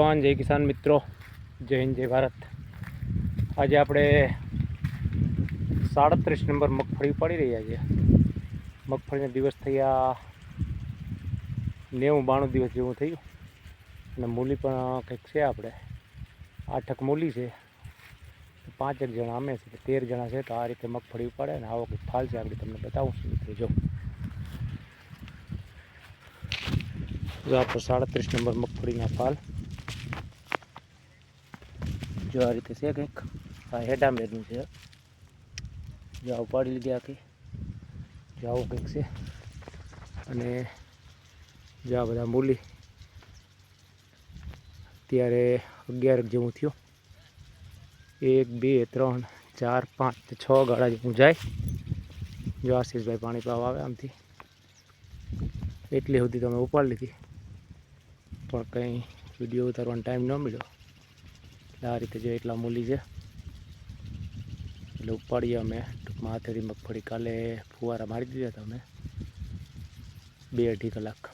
જવાન જય કિસાન મિત્રો, જય હિન્દ, જય ભારત. આજે આપણે સાડત્રીસ નંબર મગફળી ઉપાડી રહ્યા છીએ મગફળીના દિવસ થયા નેવું બાણું દિવસ જેવું થયું. અને મૂલી પણ કંઈક છે આપણે. આઠક મૂલી છે. પાંચેક જણા અમે છે, તેર જણા છે, તો આ રીતે મગફળી ઉપાડે અને આવો કંઈક ફાલ છે આપણે તમને બતાવું છું મિત્રો જો આપણે સાડત્રીસ નંબર મગફળીના ફાલ. જો આ રીતે છે કંઈક. આ હેડા મેરનું છે. જો આ ઉપાડી લીધી આખી. જો આવું કંઈક છે. અને જો આ બધા મૂલી. અત્યારે અગિયાર જેવું થયું. એક, બે, ત્રણ, ચાર, પાંચ, છ ગાળા જેવું જાય. જો આશીષભાઈ પાણી પાવા આવે આમથી. એટલી સુધી તમે ઉપાડી લીધી. પણ કંઈ વીડિયો ઉતારવાનો ટાઈમ ન મળ્યો. એટલે આ રીતે જો એટલા મૂલી છે. એટલે ઉપાડીએ અમે. ટૂંકમાં હાથેથી મગફળી કાલે ફુવારા મારી દીધા હતા અમે. બે અઢી કલાક.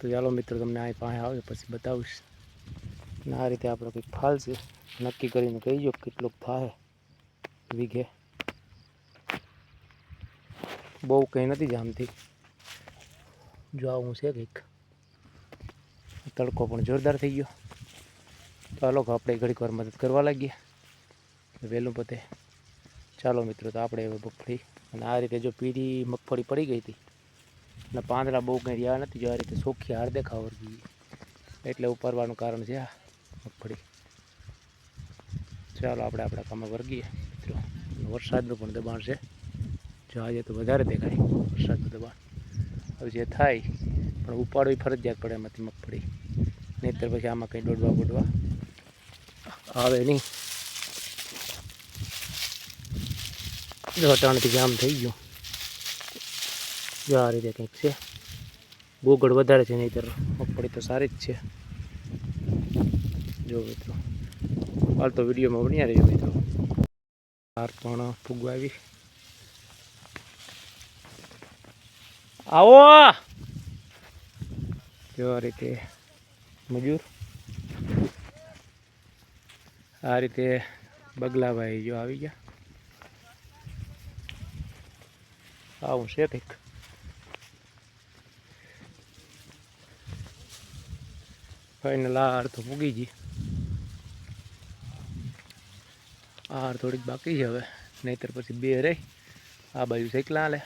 તો ચાલો મિત્રો, તમને અહીં પાસે આવે પછી બતાવીશ. અને આ રીતે આપણો કંઈક ફાલશે નક્કી કરીને કહીજો કેટલોક થાય વીઘે. બહુ કંઈ નથી જામતી. જો આવું છે કંઈક. તડકો પણ જોરદાર થઈ ગયો. ચાલો આપણે ઘડીક વાર મદદ કરવા લાગીએ વહેલું પતે. ચાલો મિત્રો, તો આપણે હવે મગફળી અને આ રીતે જો પીળી મગફળી પડી ગઈ હતી અને પાંદડા બહુ કંઈ રહ્યા નથી, જો આ રીતે સોખી હાર દેખાવ ગઈ. એટલે ઉપરવાનું કારણ છે આ મગફળી. ચાલો આપણે આપણા કામે વર્ગીએ. મિત્રો, વરસાદનું પણ દબાણ છે. જો આજે તો વધારે દેખાય, વરસાદનું દબાણ. હવે જે થાય પણ ઉપાડવી ફરજિયાત પડે એમાંથી મગફળી. નહીંતર પછી આમાં કંઈ દોડવા બોડવા આવે નહીં. અટાણથી જામ થઈ ગયું. જો આ રીતે કંઈક છે. ગોગળ વધારે છે નહીંતર મગફળી તો સારી જ છે. જો મિત્રો, હાલ તો વિડીયોમાં બન્યા રહ્યો મિત્રો. હાર પણ ફૂગવા આવી આવો! જો આ રીતે મજૂર. આ રીતે બગલાભાઈ જો આવી ગયા. આવું છે કંઈક. ફાઇનલ હાર તો પૂગી ગઈ હાર થોડીક બાકી છે હવે. નહીતર પછી બે રહી. આ બાજુ સાયકલા હાલે.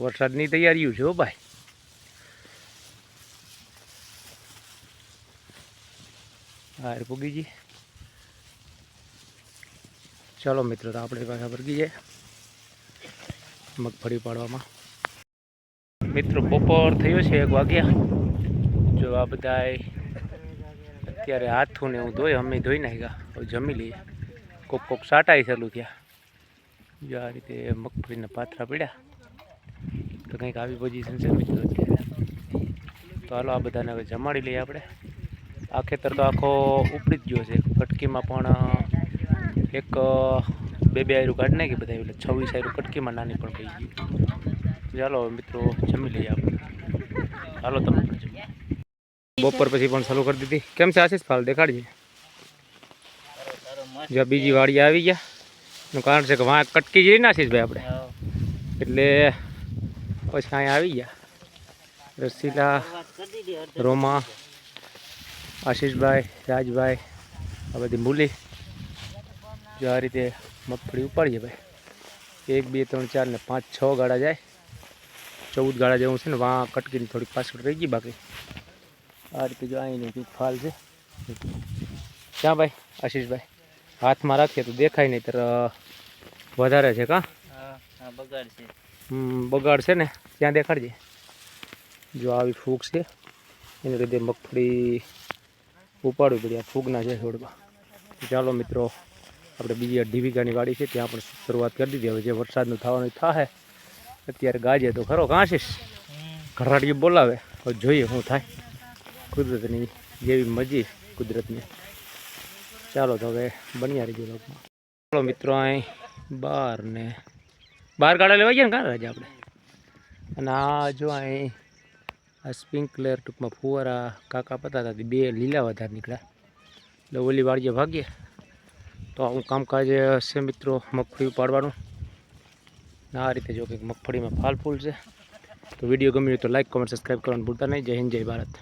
વરસાદની તૈયારીઓ છે ભાઈ. હાર પૂગી ગઈ. ચાલો મિત્રો, તો આપણે પાછા વર્ગી જાય મગફળી પાડવામાં. મિત્રો, બપોર થયો છે એક વાગ્યા. જો આ બધા અત્યારે હાથું ને એવું ધોઈ, અમે ધોઈ નાખ્યા. હવે જમી લઈએ. કોક કોક સાટાઈ ચાલુ થયા. જો આ રીતે મગફળીના પાથરા પડ્યા. તો કંઈક આવી પોઝિશન છે મિત્રો અત્યારે. તો હાલો, આ બધાને હવે જમાડી લઈએ આપણે. આ ખેતર તો આખો ઉપડી જ ગયો છે. કટકીમાં પણ એક બે બે આયરું કાઢ નાખી બધા એટલે છવ્વીસ આયરું કટકીમાં નાની પણ પડી ગઈ. ચાલો મિત્રો જમી લઈએ આપણે. ચાલો તમે બપોર પછી પણ ચાલુ કરી દીધી. કેમ છે આશીષ ફાલ દેખાડજે જો બીજી વાડી આવી ગયા. નું કારણ છે કે વાં કટકી જઈ ને ભાઈ આપણે. એટલે પછી અહીંયા આવી ગયા. રસીલા, રોમા આશીષભાઈ રાજભાઈ આ બધી મૂલી. જો આ રીતે મગફળી ઉપાડીએ ભાઈ. એક બે ત્રણ ચાર ને પાંચ છ ગાળા જાય. ચૌદ ગાળા જેવું છે ને વાં કટકીની થોડીક પાછળ રહી ગઈ બાકી. આ રીતે જો અહીંની કંઈક ફાલ છે. ક્યાં ભાઈ આશીષભાઈ? હાથમાં રાખીએ તો દેખાય નહીં તર વધારે છે કાં? બગાડ છે. હમ, બગાડ છે ને ત્યાં દેખાડજે. જો આવી ફૂગ છે એને લીધે મગફળી ઉપાડવી પડી આ ફૂગના છે છોડમાં. ચાલો મિત્રો, આપણે બીજી અઢી વાડી છે, ત્યાં પણ શરૂઆત કરી દીધી. હવે જે વરસાદનું થવાનું થાય અત્યારે ગાજે તો ખરો કાંશીશ ઘરાડીઓ બોલાવે. હવે જોઈએ શું થાય. કુદરતની જેવી મજી, કુદરતની. ચાલો તો હવે બન્યા રહીજો લોકમાં. ચાલો મિત્રો, અહીં બહાર ને બહાર ગાડા લેવા ગયા ને કાં રાજા આપણે? અને આ જો અહીં આ સ્પ્રિંકલર ટૂંકમાં ફુવારા કાકા પતા હતા બે લીલા વધારે નીકળ્યા. એટલે ઓલી વાડીએ ભાગીએ. તો આવું કામકાજ છે મિત્રો મગફળી ઉપાડવાનું. આ રીતે જો કંઈક મગફળીમાં ફાલ ફૂલ છે. તો વીડિયો ગમ્યો તો લાઈક, કોમેન્ટ, સબસ્ક્રાઈબ કરવાનું ભૂલતા નહીં. જય હિન્દ, જય ભારત.